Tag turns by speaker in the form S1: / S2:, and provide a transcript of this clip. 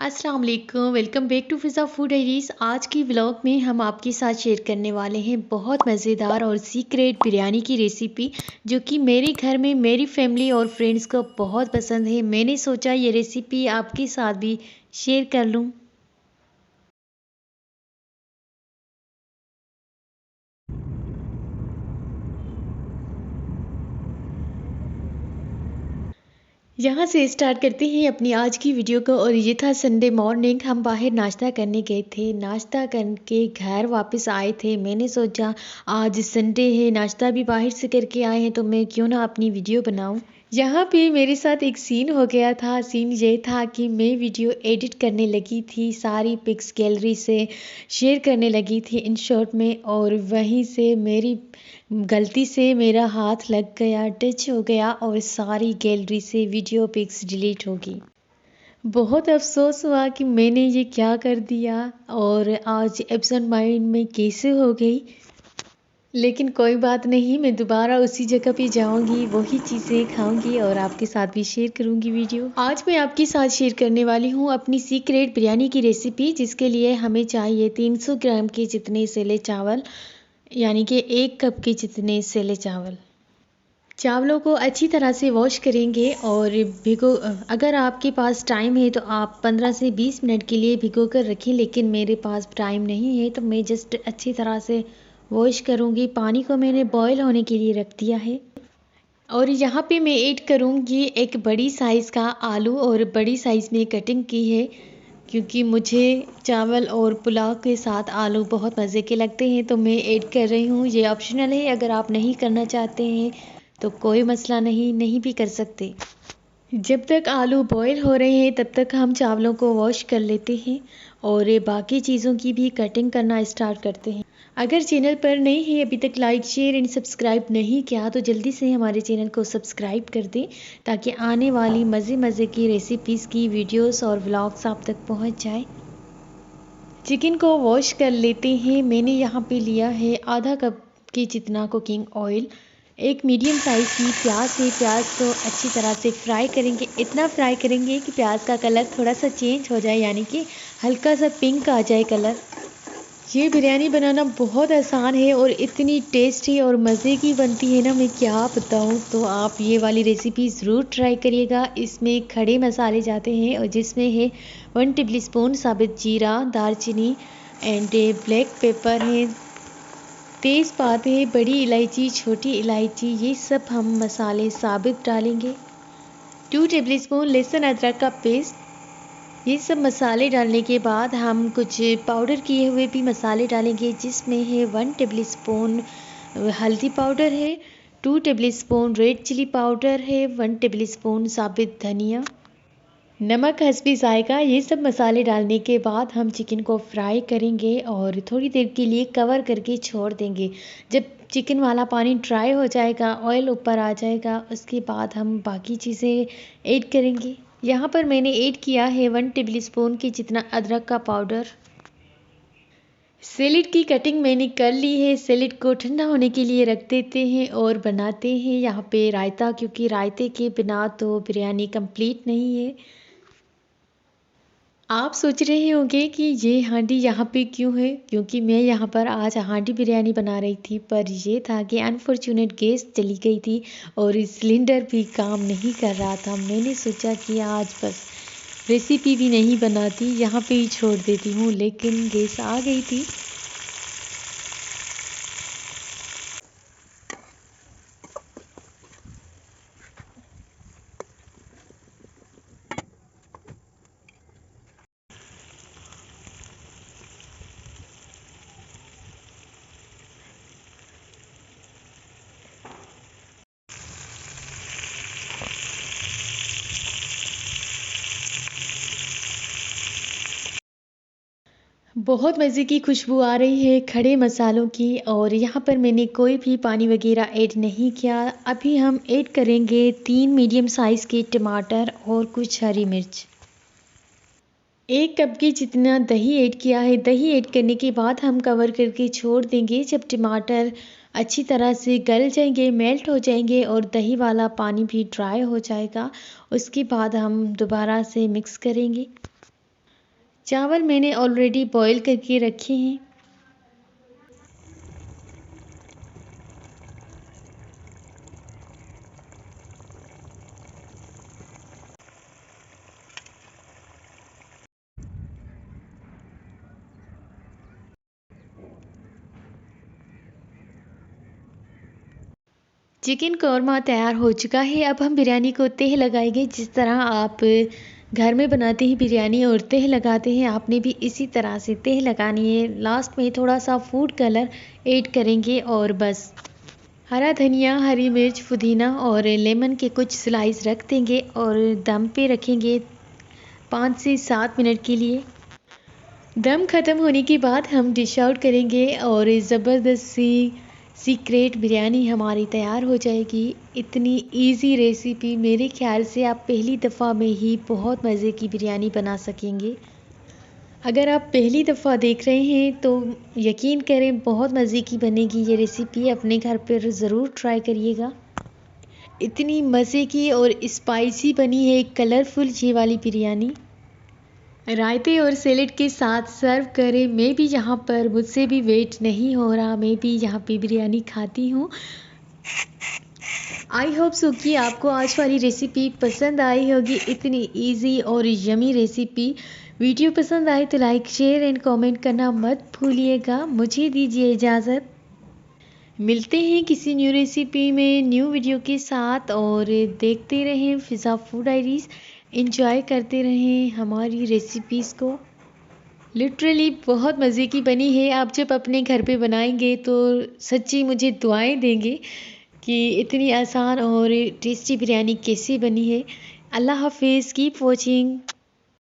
S1: अस्सलाम वालेकुम welcome back to Fiza food diaries. आज की व्लॉग में हम आपके साथ शेयर करने वाले हैं बहुत मज़ेदार और सीक्रेट बिरयानी की रेसिपी, जो कि मेरे घर में मेरी फैमिली और फ्रेंड्स को बहुत पसंद है। मैंने सोचा ये रेसिपी आपके साथ भी शेयर कर लूँ। यहाँ से स्टार्ट करते हैं अपनी आज की वीडियो को और ये था संडे मॉर्निंग हम बाहर नाश्ता करने गए थे। नाश्ता करके घर वापस आए थे। मैंने सोचा, आज संडे है, नाश्ता भी बाहर से करके आए हैं तो मैं क्यों ना अपनी वीडियो बनाऊँ। यहाँ पे मेरे साथ एक सीन हो गया था। सीन ये था कि मैं वीडियो एडिट करने लगी थी, सारी पिक्स गैलरी से शेयर करने लगी थी इन शॉर्ट में और वहीं से मेरी गलती से मेरा हाथ लग गया टच हो गया और सारी गैलरी से वीडियो पिक्स डिलीट हो गई। बहुत अफसोस हुआ कि मैंने ये क्या कर दिया और आज एबसेंट माइंड में कैसे हो गई। लेकिन कोई बात नहीं, मैं दोबारा उसी जगह पे जाऊँगी, वही चीज़ें खाऊँगी और आपके साथ भी शेयर करूँगी वीडियो आज मैं आपके साथ शेयर करने वाली हूँ अपनी सीक्रेट बिरयानी की रेसिपी जिसके लिए हमें चाहिए 300 ग्राम के जितने सेले चावल, यानी कि एक कप के जितने सेले चावल। चावलों को अच्छी तरह से वॉश करेंगे और भिगो, अगर आपके पास टाइम है तो आप 15 से 20 मिनट के लिए भिगो कर रखें, लेकिन मेरे पास टाइम नहीं है तो मैं जस्ट अच्छी तरह से वॉश करूँगी, पानी को मैंने बॉयल होने के लिए रख दिया है। और यहाँ पे मैं ऐड करूँगी एक बड़ी साइज़ का आलू और बड़ी साइज़ में कटिंग की है, क्योंकि मुझे चावल और पुलाव के साथ आलू बहुत मज़े के लगते हैं तो मैं ऐड कर रही हूँ। ये ऑप्शनल है, अगर आप नहीं करना चाहते हैं तो कोई मसला नहीं नहीं भी कर सकते। जब तक आलू बॉईल हो रहे हैं, तब तक हम चावलों को वॉश कर लेते हैं और बाकी चीज़ों की भी कटिंग करना स्टार्ट करते हैं। अगर चैनल पर नहीं है, अभी तक लाइक शेयर एंड सब्सक्राइब नहीं किया तो जल्दी से हमारे चैनल को सब्सक्राइब कर दें, ताकि आने वाली मज़े मज़े की रेसिपीज़ की वीडियोस और व्लॉग्स आप तक पहुँच जाए। चिकन को वॉश कर लेते हैं। मैंने यहाँ पे लिया है आधा कप के जितना कुकिंग ऑयल एक मीडियम साइज़ की प्याज है। प्याज को अच्छी तरह से फ्राई करेंगे। इतना फ्राई करेंगे कि प्याज का कलर थोड़ा सा चेंज हो जाए, यानी कि हल्का सा पिंक आ जाए कलर ये बिरयानी बनाना बहुत आसान है और इतनी टेस्टी और मज़े की बनती है ना, मैं क्या बताऊँ? तो आप ये वाली रेसिपी ज़रूर ट्राई करिएगा। इसमें खड़े मसाले जाते हैं और जिसमें है वन टेबल स्पून साबित जीरा, दालचीनी एंड ब्लैक पेपर है। तेज़ पात है, बड़ी इलायची, छोटी इलायची, ये सब हम मसाले साबित डालेंगे। टू टेबल स्पून लहसुन अदरक का पेस्ट ये सब मसाले डालने के बाद हम कुछ पाउडर किए हुए भी मसाले डालेंगे, जिसमें है वन टेबल स्पून हल्दी पाउडर है two tablespoon red chilli powder है वन टेबल स्पून साबित धनिया। नमक हंसपी जाएगा ये सब मसाले डालने के बाद हम चिकन को फ्राई करेंगे और थोड़ी देर के लिए कवर करके छोड़ देंगे। जब चिकन वाला पानी ड्राई हो जाएगा ऑयल ऊपर आ जाएगा, उसके बाद हम बाकी चीज़ें ऐड करेंगे। यहाँ पर मैंने ऐड किया है वन टेबल स्पून की जितना अदरक का पाउडर। सेलेड की कटिंग मैंने कर ली है। सेलेड को ठंडा होने के लिए रख देते हैं और बनाते हैं यहाँ पे रायता, क्योंकि रायते के बिना तो बिरयानी कंप्लीट नहीं है। आप सोच रहे होंगे कि ये हांडी यहाँ पे क्यों है? क्योंकि मैं यहाँ पर आज हांडी बिरयानी बना रही थी, पर ये था कि अनफॉर्चुनेट गैस चली गई थी और सिलेंडर भी काम नहीं कर रहा था। मैंने सोचा कि आज बस रेसिपी भी नहीं बनाती, यहाँ पे ही छोड़ देती हूँ, लेकिन गैस आ गई थी। बहुत मज़े की खुशबू आ रही है खड़े मसालों की और यहाँ पर मैंने कोई भी पानी वगैरह ऐड नहीं किया। अभी हम ऐड करेंगे तीन मीडियम साइज़ के टमाटर और कुछ हरी मिर्च। एक कप की जितना दही ऐड किया है, दही ऐड करने के बाद हम कवर करके छोड़ देंगे। जब टमाटर अच्छी तरह से गल जाएँगे, मेल्ट हो जाएँगे और दही वाला पानी भी ड्राई हो जाएगा, उसके बाद हम दोबारा से मिक्स करेंगे। चावल मैंने ऑलरेडी बॉईल करके रखे हैं। चिकन कौरमा तैयार हो चुका है। अब हम बिरयानी को तेह लगाएँगे, जिस तरह आप घर में बनाते ही बिरयानी और तेह लगाते हैं। आपने भी इसी तरह से तेह लगानी है। लास्ट में थोड़ा सा फ़ूड कलर ऐड करेंगे और बस। हरा धनिया, हरी मिर्च, पुदीना और लेमन के कुछ स्लाइस रख देंगे और दम पे रखेंगे पाँच से सात मिनट के लिए। दम ख़त्म होने के बाद हम डिश आउट करेंगे और ज़बरदस्त सीक्रेट बिरयानी हमारी तैयार हो जाएगी। इतनी इजी रेसिपी मेरे ख्याल से आप पहली दफ़ा में ही बहुत मज़े की बिरयानी बना सकेंगे। अगर आप पहली दफ़ा देख रहे हैं तो यकीन करें बहुत मज़े की बनेगी ये रेसिपी अपने घर पर ज़रूर ट्राई करिएगा। इतनी मज़े की और स्पाइसी बनी है कलरफुल ये वाली बिरयानी रायते और सैलेड के साथ सर्व करें। मैं भी यहाँ पर, मुझसे भी वेट नहीं हो रहा। मैं भी यहाँ पे बिरयानी खाती हूँ। आई होप सो कि आपको आज वाली रेसिपी पसंद आई होगी। इतनी इजी और यमी रेसिपी वीडियो पसंद आए तो लाइक शेयर एंड कमेंट करना मत भूलिएगा। मुझे दीजिए इजाज़त। मिलते हैं किसी न्यू रेसिपी में न्यू वीडियो के साथ। और देखते रहें फ़िज़ा फ़ूड डायरीज़ इंजॉय करते रहें हमारी रेसिपीज़ को। लिटरली बहुत मज़े की बनी है। आप जब अपने घर पे बनाएँगे तो सच्ची मुझे दुआएँ देंगे कि इतनी आसान और टेस्टी बिरयानी कैसे बनी है। अल्लाह हाफिज़ कीप वॉचिंग